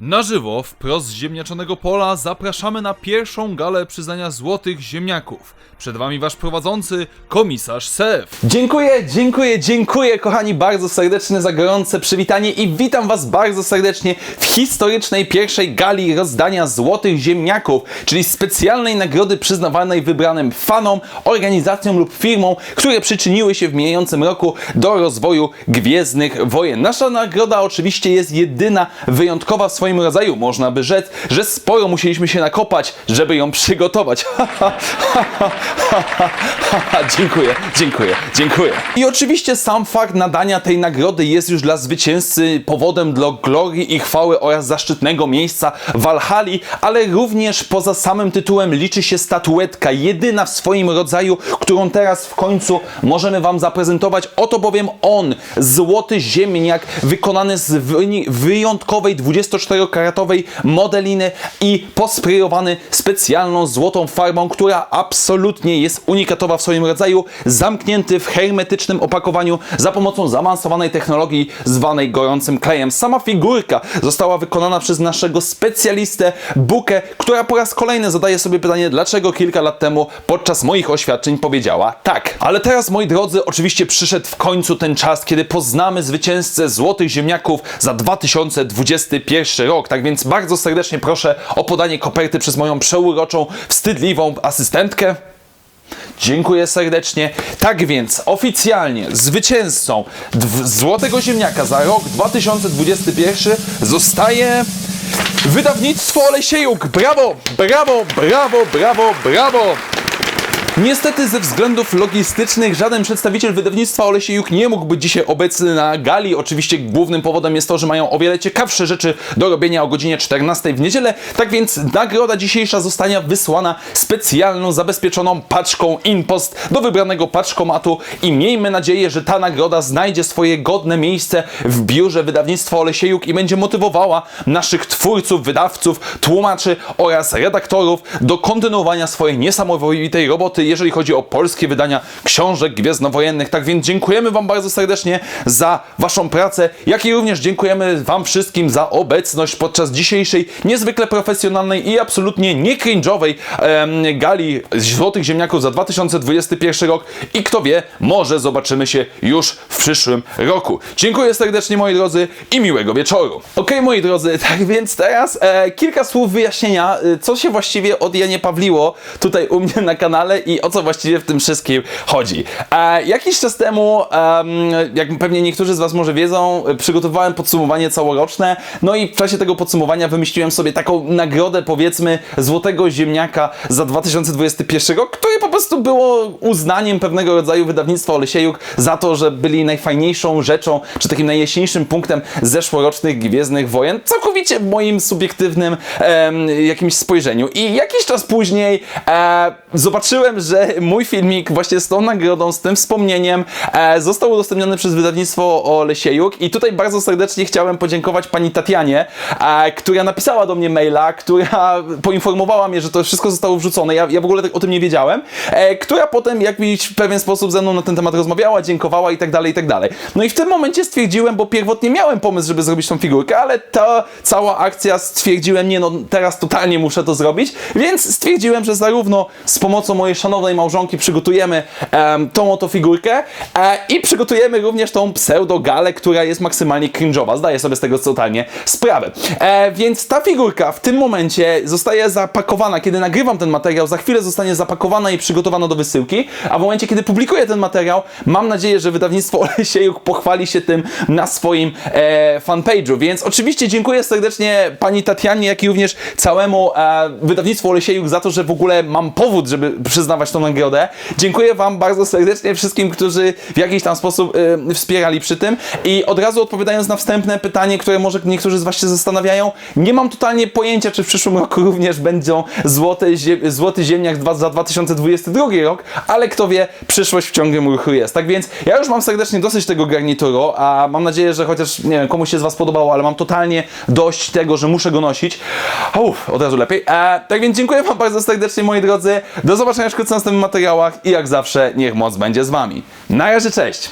Na żywo, wprost z ziemniaczanego pola, zapraszamy na pierwszą galę przyznania złotych ziemniaków. Przed wami wasz prowadzący, komisarz Sef. Dziękuję, dziękuję, dziękuję kochani bardzo serdecznie za gorące przywitanie i witam was bardzo serdecznie w historycznej pierwszej gali rozdania Złotych Ziemniaków, czyli specjalnej nagrody przyznawanej wybranym fanom, organizacjom lub firmom, które przyczyniły się w mijającym roku do rozwoju Gwiezdnych Wojen. Nasza nagroda oczywiście jest jedyna, wyjątkowa w swoim swoim rodzaju można by rzec, że sporo musieliśmy się nakopać, żeby ją przygotować. dziękuję, dziękuję, dziękuję. I oczywiście sam fakt nadania tej nagrody jest już dla zwycięzcy powodem do glorii i chwały oraz zaszczytnego miejsca Walhali, ale również poza samym tytułem liczy się statuetka, jedyna w swoim rodzaju, którą teraz w końcu możemy Wam zaprezentować. Oto bowiem on, złoty ziemniak, wykonany z wyjątkowej 24 czterokaratowej modeliny i posprejowany specjalną złotą farbą, która absolutnie jest unikatowa w swoim rodzaju, zamknięty w hermetycznym opakowaniu za pomocą zaawansowanej technologii zwanej gorącym klejem. Sama figurka została wykonana przez naszego specjalistę Bukę, która po raz kolejny zadaje sobie pytanie, dlaczego kilka lat temu podczas moich oświadczeń powiedziała tak. Ale teraz, moi drodzy, oczywiście przyszedł w końcu ten czas, kiedy poznamy zwycięzcę Złotych Ziemniaków za 2021 rok. Tak więc bardzo serdecznie proszę o podanie koperty przez moją przeuroczą, wstydliwą asystentkę. Dziękuję serdecznie. Tak więc oficjalnie zwycięzcą Złotego Ziemniaka za rok 2021 zostaje wydawnictwo Olesiejuk. Brawo, brawo, brawo, brawo, brawo. Niestety ze względów logistycznych żaden przedstawiciel wydawnictwa Olesiejuk nie mógł być dzisiaj obecny na gali. Oczywiście głównym powodem jest to, że mają o wiele ciekawsze rzeczy do robienia o godzinie 14 w niedzielę. Tak więc nagroda dzisiejsza zostanie wysłana specjalną, zabezpieczoną paczką InPost do wybranego paczkomatu i miejmy nadzieję, że ta nagroda znajdzie swoje godne miejsce w biurze wydawnictwa Olesiejuk i będzie motywowała naszych twórców, wydawców, tłumaczy oraz redaktorów do kontynuowania swojej niesamowitej roboty, jeżeli chodzi o polskie wydania książek gwiezdnowojennych. Tak więc dziękujemy Wam bardzo serdecznie za Waszą pracę, jak i również dziękujemy Wam wszystkim za obecność podczas dzisiejszej niezwykle profesjonalnej i absolutnie nie cringe'owej em, gali Złotych Ziemniaków za 2021 rok i kto wie, może zobaczymy się już w przyszłym roku. Dziękuję serdecznie moi drodzy i miłego wieczoru. Okej moi drodzy, tak więc teraz e, kilka słów wyjaśnienia, e, co się właściwie od Janie Pawliło tutaj u mnie na kanale i o co właściwie w tym wszystkim chodzi. E, jakiś czas temu, em, jak pewnie niektórzy z Was może wiedzą, przygotowałem podsumowanie całoroczne, no i w czasie tego podsumowania wymyśliłem sobie taką nagrodę powiedzmy Złotego Ziemniaka za 2021 rok, które po prostu było uznaniem pewnego rodzaju wydawnictwa Olesiejuk za to, że byli najfajniejszą rzeczą, czy takim najjaśniejszym punktem zeszłorocznych Gwiezdnych Wojen, całkowicie w moim subiektywnym jakimś spojrzeniu. I jakiś czas później e, zobaczyłem, że mój filmik właśnie z tą nagrodą, z tym wspomnieniem e, został udostępniony przez wydawnictwo Olesiejuk. I tutaj bardzo serdecznie chciałem podziękować pani Tatianie, e, która napisała do mnie maila, która poinformowała mnie, że to wszystko zostało wrzucone, ja, ja w ogóle tak o tym nie wiedziałem, e, która potem w jakiś pewien sposób ze mną na ten temat rozmawiała, dziękowała i tak dalej, i tak dalej. No i w tym momencie stwierdziłem, bo pierwotnie miałem pomysł, żeby zrobić tą figurkę, ale ta cała akcja stwierdziłem, nie no, teraz totalnie muszę to zrobić, więc stwierdziłem, że zarówno z pomocą mojej szanownej małżonki przygotujemy em, tą oto figurkę e, i przygotujemy również tą pseudo-galę, która jest maksymalnie cringe'owa. Zdaję sobie z tego totalnie sprawę. E, więc ta figurka w tym momencie zostaje zapakowana, kiedy nagrywam ten materiał, za chwilę zostanie zapakowana i przygotowana do wysyłki, a w momencie, kiedy publikuję ten materiał, mam nadzieję, że wydawnictwo Olesiejuk pochwali się tym na swoim e, fanpage'u. Więc oczywiście dziękuję serdecznie pani Tatianie, jak i również całemu e, wydawnictwu Olesiejuk za to, że w ogóle mam powód, żeby przyznawać tą nagrodę. Dziękuję wam bardzo serdecznie wszystkim, którzy w jakiś tam sposób e, wspierali przy tym. I od razu odpowiadając na wstępne pytanie, które może niektórzy z was się zastanawiają, nie mam totalnie pojęcia, czy w przyszłym roku również będą złote, zie- złoty ziemniak za 2022 rok, ale kto wie, przyszłość w ciągłym ruchu jest. Tak więc ja już mam serdecznie dosyć tego garnituru, a mam nadzieję, że chociaż, nie wiem, komuś się z was podobało, ale mam totalnie dość tego, że muszę go nosić. Uff, od razu lepiej. E, tak więc dziękuję wam bardzo serdecznie, moi drodzy. Do zobaczenia wkrótce w następnych materiałach i jak zawsze, niech moc będzie z wami. Na razie, cześć!